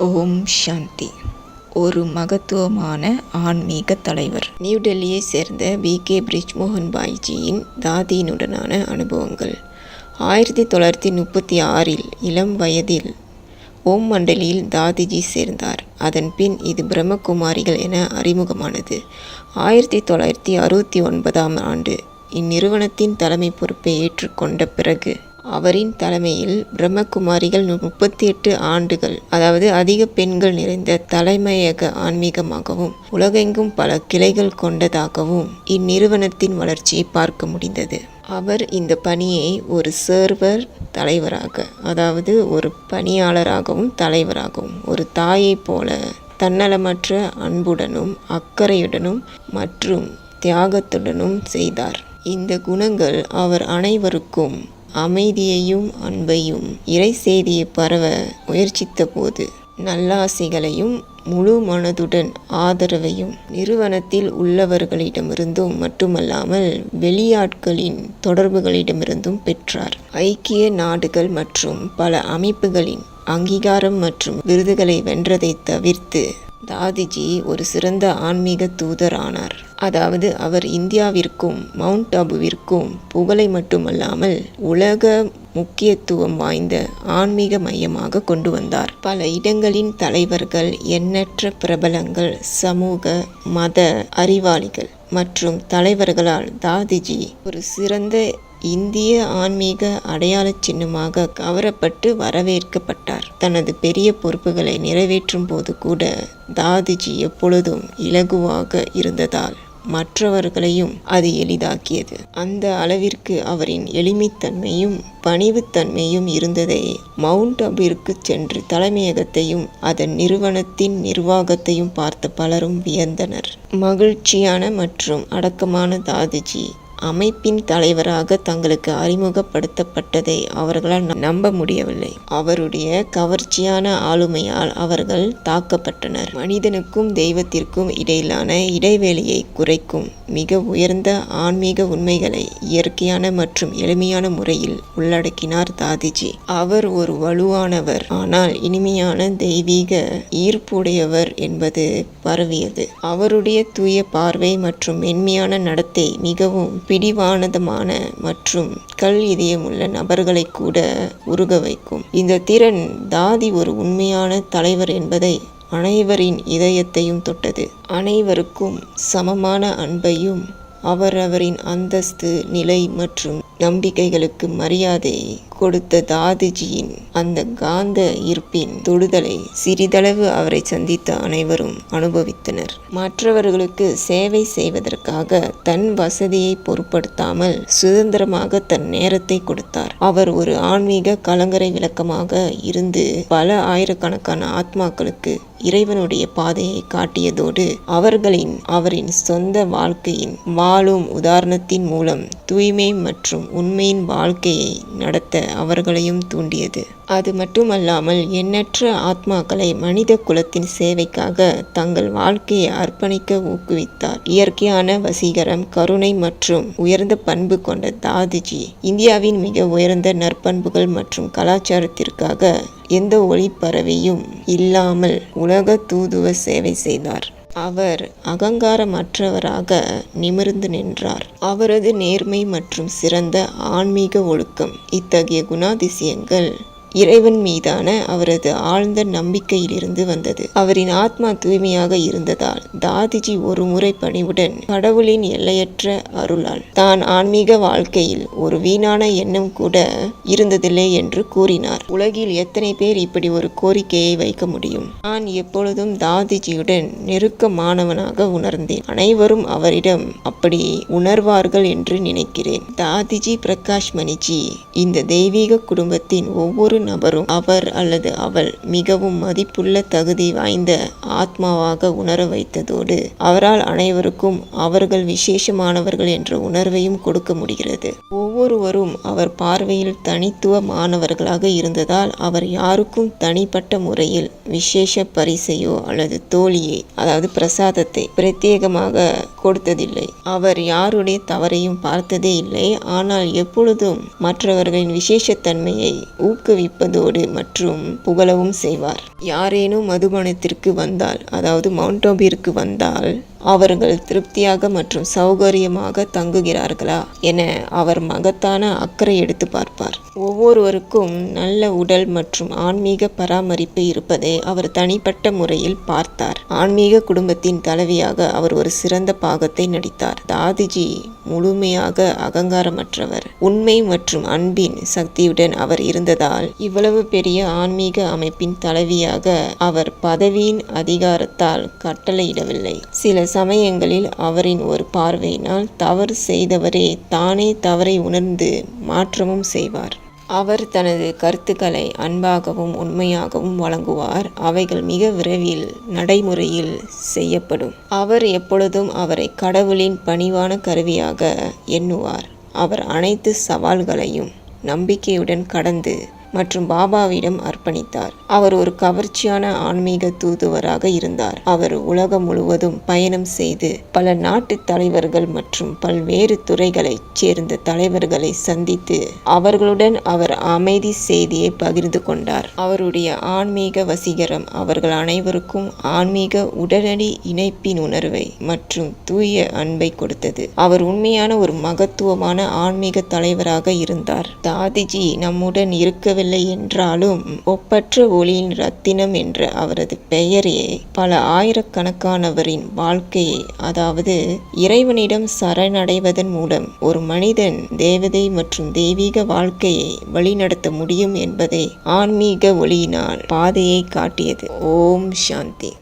ஓம் சாந்தி. ஒரு மகத்துவமான ஆன்மீக தலைவர். நியூடெல்லியை சேர்ந்த பி கே. பிரிஜ் மோகன் பாய்ஜியின் தாதியினுடனான அனுபவங்கள். ஆயிரத்தி தொள்ளாயிரத்தி முப்பத்தி ஆறில் இளம் வயதில் ஓம் மண்டலியில் தாதிஜி சேர்ந்தார். அதன் பின் இது பிரம்மகுமாரிகள் என அறிமுகமானது. ஆயிரத்தி தொள்ளாயிரத்தி அறுபத்தி ஒன்பதாம் ஆண்டு இந்நிறுவனத்தின் தலைமை பொறுப்பை ஏற்றுக்கொண்ட பிறகு அவரின் தலைமையில் பிரம்மகுமாரிகள் முப்பத்தி எட்டு ஆண்டுகள் அதாவது அதிக பெண்கள் நிறைந்த தலைமையக ஆன்மீகமாகவும் உலகெங்கும் பல கிளைகள் கொண்டதாகவும் இந்நிறுவனத்தின் வளர்ச்சியை பார்க்க முடிந்தது. அவர் இந்த பணியை ஒரு சர்வர் தலைவராக அதாவது ஒரு பணியாளராகவும் தலைவராகவும் ஒரு தாயைப் போல தன்னலமற்ற அன்புடனும் அக்கறையுடனும் மற்றும் தியாகத்துடனும் செய்தார். இந்த குணங்கள் அவர் அனைவருக்கும் அமைதியையும் அன்பையும் இறை செய்தியை பரவ முயற்சித்தபோது நல்லாசைகளையும் முழு மனதுடன் ஆதரவையும் நிறுவனத்தில் உள்ளவர்களிடமிருந்தும் மட்டுமல்லாமல் வெளியாட்களின் தொடர்புகளிடமிருந்தும் பெற்றார். ஐக்கிய நாடுகள் மற்றும் பல அமைப்புகளின் அங்கீகாரம் மற்றும் விருதுகளை வென்றதை தவிர்த்து தாதிஜி ஒரு சிறந்த ஆன்மீக தூதர் ஆனார். அதாவது அவர் இந்தியாவிற்கும் மவுண்ட் அபுவிற்கும் புகழை மட்டுமல்லாமல் உலக முக்கியத்துவம் வாய்ந்த ஆன்மீக மையமாக கொண்டு வந்தார். பல இடங்களின் தலைவர்கள் எண்ணற்ற பிரபலங்கள் சமூக மத அறிவாளிகள் மற்றும் தலைவர்களால் தாதிஜி ஒரு சிறந்த இந்திய ஆன்மீக அடையாள சின்னமாக கவரப்பட்டு வரவேற்கப்பட்டார். தனது பெரிய பொறுப்புகளை நிறைவேற்றும் போது கூட தாதிஜி எப்பொழுதும் இலகுவாக இருந்ததால் மற்றவர்களையும் அது எளிதாக்கியது. அந்த அளவிற்கு அவரின் எளிமைத்தன்மையும் பணிவுத்தன்மையும் இருந்ததை மவுண்ட் அபிற்கு சென்று தலைமையகத்தையும் அதன் நிறுவனத்தின் நிர்வாகத்தையும் பார்த்த பலரும் வியந்தனர். மகிழ்ச்சியான மற்றும் அடக்கமான தாதிஜி அமைப்பின் தலைவராக தங்களுக்கு அறிமுகப்படுத்தப்பட்டதை அவர்களால் நம்ப முடியவில்லை. அவருடைய கவர்ச்சியான ஆளுமையால் அவர்கள் தாக்கப்பட்டனர். மனிதனுக்கும் தெய்வத்திற்கும் இடையிலான இடைவெளியை குறைக்கும் மிக உயர்ந்த ஆன்மீக உண்மைகளை இயற்கையான மற்றும் எளிமையான முறையில் உள்ளடக்கினார் தாதிஜி. அவர் ஒரு வலுவானவர் ஆனால் இனிமையான தெய்வீக ஈர்ப்புடையவர் என்பது பரவியது. அவருடைய தூய பார்வை மற்றும் மென்மையான நடத்தை மிகவும் பிடிவானதமான மற்றும் கல் இதயமுள்ள நபர்களை கூட உருக வைக்கும். இந்த திறன் தாதி ஒரு உண்மையான தலைவர் என்பதை அனைவரின் இதயத்தையும் தொட்டது. அனைவருக்கும் சமமான அன்பையும் அவரவரின் அந்தஸ்து நிலை மற்றும் நம்பிக்கைகளுக்கு மரியாதை கொடுத்த தாதிஜியின் அந்த காந்த ஈர்ப்பின் தொடுதலை சிறிதளவு அவரை சந்தித்த அனைவரும் அனுபவித்தனர். மற்றவர்களுக்கு சேவை செய்வதற்காக தன் வசதியை பொருட்படுத்தாமல் சுதந்திரமாக தன் நேரத்தை கொடுத்தார். அவர் ஒரு ஆன்மீக கலங்கரை விளக்கமாக இருந்து பல ஆயிரக்கணக்கான ஆத்மாக்களுக்கு இறைவனுடைய பாதையை காட்டியதோடு அவர்களின் அவரின் சொந்த வாழ்க்கையின் வாழும் உதாரணத்தின் மூலம் தூய்மை மற்றும் உண்மையின் வாழ்க்கையை நடத்த அவர்களையும் தூண்டியது. அது மட்டுமல்லாமல் எண்ணற்ற ஆத்மாக்களை மனித குலத்தின் சேவைக்காக தங்கள் வாழ்க்கையை அர்ப்பணிக்க ஊக்குவித்தார். இயற்கையான வசீகரம் கருணை மற்றும் உயர்ந்த பண்பு கொண்ட தாதிஜி இந்தியாவின் மிக உயர்ந்த நற்பண்புகள் மற்றும் கலாச்சாரத்திற்காக எந்த ஒளிப்பறவையும் இல்லாமல் உலக தூதுவ சேவை செய்தார். அவர் அகங்காரமற்றவராக நிமிர்ந்து நின்றார். அவரது நேர்மை மற்றும் சிறந்த ஆன்மீக ஒழுக்கம் இத்தகைய குணாதிசயங்கள் இறைவன் மீதான அவரது ஆழ்ந்த நம்பிக்கையிலிருந்து வந்தது. அவரின் ஆத்மா தூய்மையாக இருந்ததால் தாதிஜி ஒரு முறை பணிவுடன் கடவுளின் எல்லையற்ற அருளால் தான் ஆன்மீக வாழ்க்கையில் ஒரு வீணான எண்ணம் கூட இருந்ததில்லை என்று கூறினார். உலகில் எத்தனை பேர் இப்படி ஒரு கோரிக்கையை வைக்க முடியும்? நான் எப்பொழுதும் தாதிஜியுடன் நெருக்கமானவனாக உணர்ந்தேன். அனைவரும் அவரிடம் அப்படி உணர்வார்கள் என்று நினைக்கிறேன். தாதிஜி பிரகாஷ் மணிஜி இந்த தெய்வீக குடும்பத்தின் ஒவ்வொரு நபரும் அவர் அல்லது அவள் மிகவும் மதிப்புள்ள தகுதி வாய்ந்த ஆத்மாவாக உணர வைத்ததோடு அவரால் அனைவருக்கும் அவர்கள் விசேஷமானவர்கள் என்ற உணர்வையும் கொடுக்க முடிகிறது. ஒவ்வொருவரும் அவர் பார்வையில் தனித்துவமானவர்களாக இருந்ததால் அவர் யாருக்கும் தனிப்பட்ட முறையில் விசேஷ பரிசையோ அல்லது தோழியை அதாவது பிரசாதத்தை பிரத்யேகமாக கொடுத்ததில்லை. அவர் யாருடைய தவறையும் பார்த்ததே இல்லை. ஆனால் எப்பொழுதும் மற்றவர்களின் விசேஷத்தன்மையை ஊக்குவிப்பதோடு மற்றும் புகழவும் செய்வார். யாரேனும் மதுபானத்திற்கு வந்தால் அதாவது மவுண்டோபிற்கு வந்தால் அவர்கள் திருப்தியாக மற்றும் சௌகரியமாக தங்குகிறார்களா என அவர் மகத்தான அக்கறை எடுத்து பார்ப்பார். ஒவ்வொருவருக்கும் நல்ல உடல் மற்றும் ஆன்மீக பராமரிப்பு இருப்பதை அவர் தனிப்பட்ட முறையில் பார்த்தார். ஆன்மீக குடும்பத்தின் தலைவியாக அவர் ஒரு சிறந்த பாகத்தை நடித்தார். தாதிஜி முழுமையாக அகங்காரமற்றவர். உண்மை மற்றும் அன்பின் சக்தியுடன் அவர் இருந்ததால் இவ்வளவு பெரிய ஆன்மீக அமைப்பின் தலைவியாக அவர் பதவியின் அதிகாரத்தால் கட்டளையிடவில்லை. சில சமயங்களில் அவரின் ஒரு பார்வையினால் தவறு செய்தவரே தானே தவறை உணர்ந்து மாற்றமும் செய்வார். அவர் தனது கருத்துக்களை அன்பாகவும் உண்மையாகவும் வழங்குவார். அவைகள் மிக விரைவில் நடைமுறையில் செய்யப்படும். அவர் எப்பொழுதும் அவரை கடவுளின் பணிவான கருவியாக எண்ணுவார். அவர் அனைத்து சவால்களையும் நம்பிக்கையுடன் கடந்து மற்றும் பாபாவிடம் அர்ப்பணித்தார். அவர் ஒரு கவர்ச்சியான ஆன்மீக தூதுவராக இருந்தார். அவர் உலகம் முழுவதும் பயணம் செய்து பல நாட்டு தலைவர்கள் மற்றும் பல்வேறு துறைகளைச் சேர்ந்த தலைவர்களை சந்தித்து அவர்களுடன் அவர் அமைதி செய்தியை பகிர்ந்து கொண்டார். அவருடைய ஆன்மீக வசீகரம் அவர்கள் அனைவருக்கும் ஆன்மீக உடனடி இணைப்பின் உணர்வை மற்றும் தூய அன்பை கொடுத்தது. அவர் உண்மையான ஒரு மகத்துவமான ஆன்மீக தலைவராக இருந்தார். தாதிஜி நம்முடன் இருக்கவில்லை என்றாலும் ஒப்பற்ற ஒளியின் ரத்தினம் என்ற அவரது பெயரே பல ஆயிரக்கணக்கானவரின் வாழ்க்கையை அதாவது இறைவனிடம் சரணடைவதன் மூலம் ஒரு மனிதன் தேவதை மற்றும் தெய்வீக வாழ்க்கையை வழிநடத்த முடியும் என்பதை ஆன்மீக ஒளியினால் பாதையை காட்டியது. ஓம் சாந்தி.